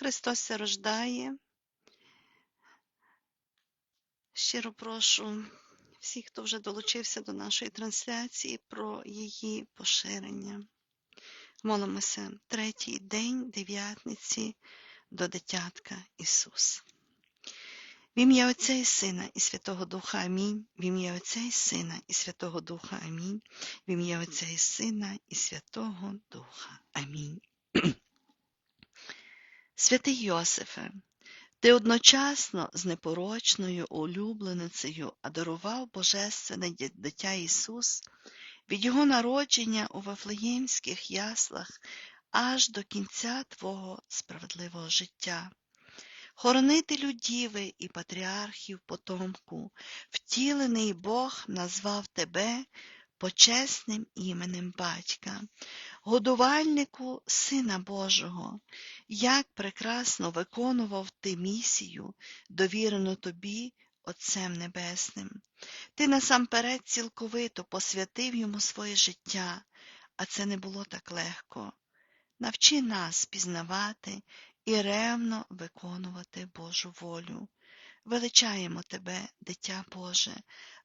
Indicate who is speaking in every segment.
Speaker 1: Христос рождає. Щиро прошу всіх, хто вже долучився до нашої трансляції, про її поширення. Молимося третій день дев'ятниці до дитятка Ісус. В ім'я Отця і Сина і Святого Духа Амінь. В ім'я Отця і Сина і Святого Духа Амінь. В ім'я Отця і Сина і Святого Духа. Амінь. Святий Йосифе, ти одночасно з непорочною улюбленицею адарував Божественне дитя Ісус від Його народження у Вафлеємських яслах аж до кінця Твого справедливого життя. Хоронителю діви і патріархів потомку, втілений Бог назвав тебе почесним іменем батька, годувальнику Сина Божого, як прекрасно виконував ти місію, довірену тобі Отцем Небесним. Ти насамперед цілковито посвятив йому своє життя, а це не було так легко. Навчи нас пізнавати і ревно виконувати Божу волю. Величаємо тебе, дитя Боже,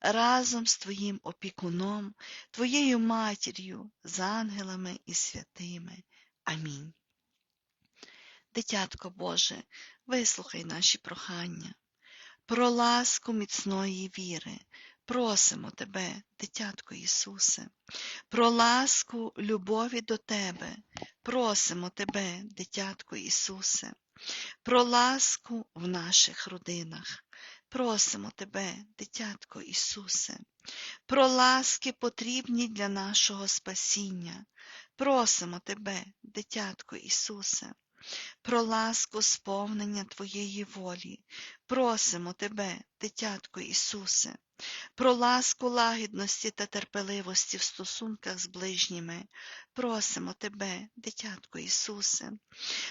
Speaker 1: разом з Твоїм опікуном, Твоєю матір'ю, з ангелами і святими. Амінь. Дитятко Боже, вислухай наші прохання. Про ласку міцної віри просимо Тебе, дитятко Ісусе, про ласку любові до Тебе просимо Тебе, дитятко Ісусе, про ласку в наших родинах. Просимо Тебе, дитятко Ісусе, про ласки потрібні для нашого спасіння. Просимо Тебе, дитятко Ісусе, про ласку сповнення Твоєї волі. Просимо Тебе, дитятко Ісусе, про ласку лагідності та терпеливості в стосунках з ближніми. Просимо Тебе, дитятко Ісусе,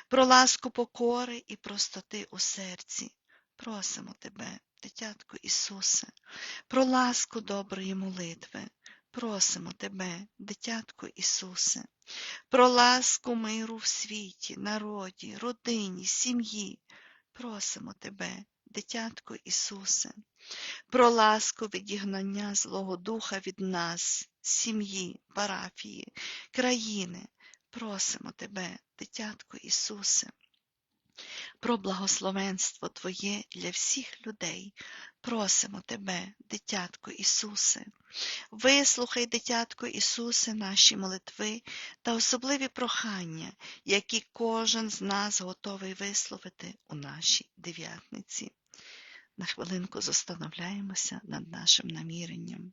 Speaker 1: про ласку покори і простоти у серці. Просимо Тебе, дитятко Ісусе, про ласку доброї молитви. Просимо Тебе, дитятко Ісусе, про ласку миру в світі, народі, родині, сім'ї. Просимо Тебе, дитятко Ісусе, про ласку відігнання Злого Духа від нас, сім'ї, парафії, країни. Просимо Тебе, дитятко Ісусе, про благословенство Твоє для всіх людей. Просимо Тебе, дитятко Ісусе. Вислухай, дитятко Ісусе, наші молитви та особливі прохання, які кожен з нас готовий висловити у нашій дев'ятниці. На хвилинку зостановляємося над нашим наміренням.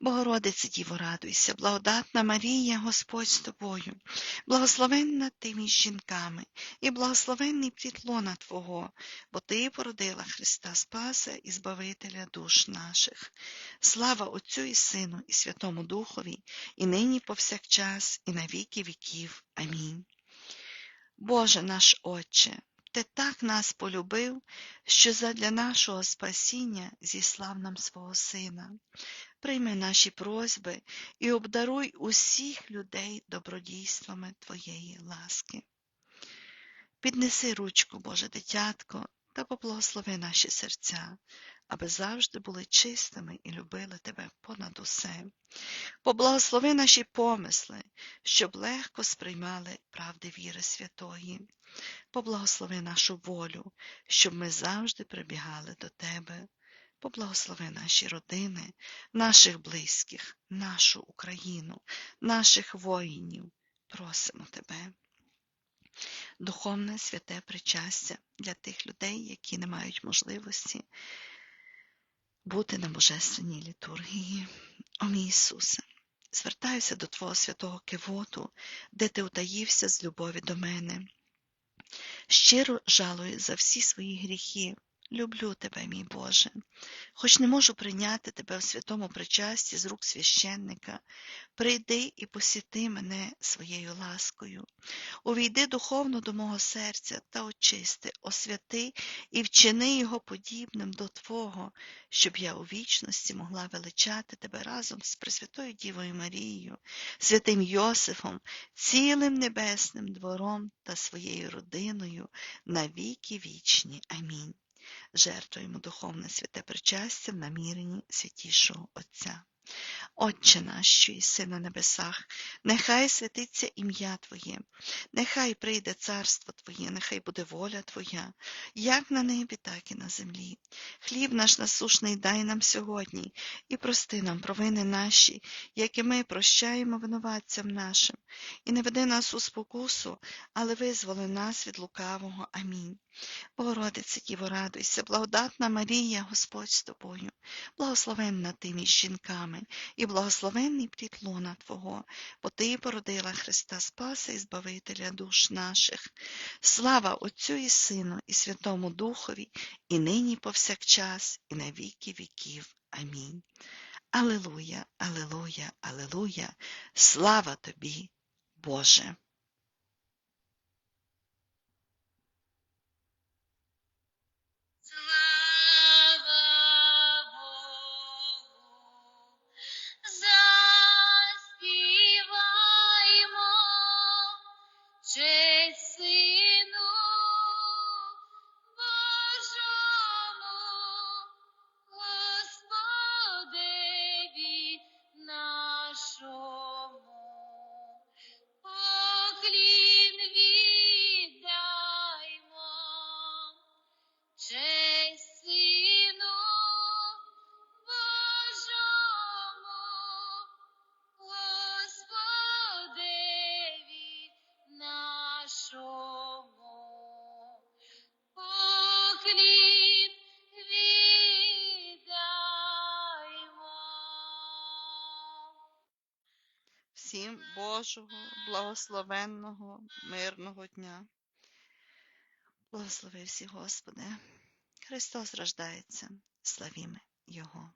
Speaker 1: Богородице Діво, радуйся, благодатна Марія, Господь з тобою, благословенна ти між жінками, і благословенний плід лона Твого, бо Ти породила Христа Спаса і Збавителя душ наших. Слава Отцю і Сину, і Святому Духові, і нині повсякчас, і на віки віків. Амінь. Боже наш Отче, Ти так нас полюбив, що задля нашого спасіння зіслав нам свого Сина. Прийми наші просьби і обдаруй усіх людей добродійствами Твоєї ласки. Піднеси ручку, Боже дитятко, та поблагослови наші серця, аби завжди були чистими і любили Тебе понад усе. Поблагослови наші помисли, щоб легко сприймали правди віри святої. Поблагослови нашу волю, щоб ми завжди прибігали до Тебе. Поблагослови наші родини, наших близьких, нашу Україну, наших воїнів. Просимо Тебе. Духовне святе причастя для тих людей, які не мають можливості бути на божественній літургії. О Ісусе, звертаюся до Твого святого Кивоту, де Ти утаївся з любові до мене. Щиро жалую за всі свої гріхи. Люблю тебе, мій Боже, хоч не можу прийняти тебе в святому причасті з рук священника, прийди і посіти мене своєю ласкою. Увійди духовно до мого серця та очисти, освяти і вчини його подібним до Твого, щоб я у вічності могла величати тебе разом з Пресвятою Дівою Марією, святим Йосифом, цілим небесним двором та своєю родиною на віки вічні. Амінь. Жертвуємо духовне святе причастя в наміренні святішого Отця. Отче наш, що єси на небесах, нехай святиться ім'я Твоє, нехай прийде царство Твоє, нехай буде воля Твоя, як на небі, так і на землі. Хліб наш насушний дай нам сьогодні, і прости нам провини наші, як і ми прощаємо винуватцям нашим, і не веди нас у спокусу, але визволи нас від лукавого. Амінь. Богородице, Діво, радуйся, благодатна Марія, Господь з тобою, благословенна ти між жінками, і благословенний плід лона Твого, бо Ти породила Христа Спаса і Збавителя душ наших. Слава Отцю і Сину, і Святому Духові, і нині, і повсякчас, і на віки віків. Амінь. Алелуя, Алелуя, Алелуя, слава тобі, Боже. Всім Божого, благословенного, мирного дня. Благослови всі, Господи. Христос рождається, славімо Його.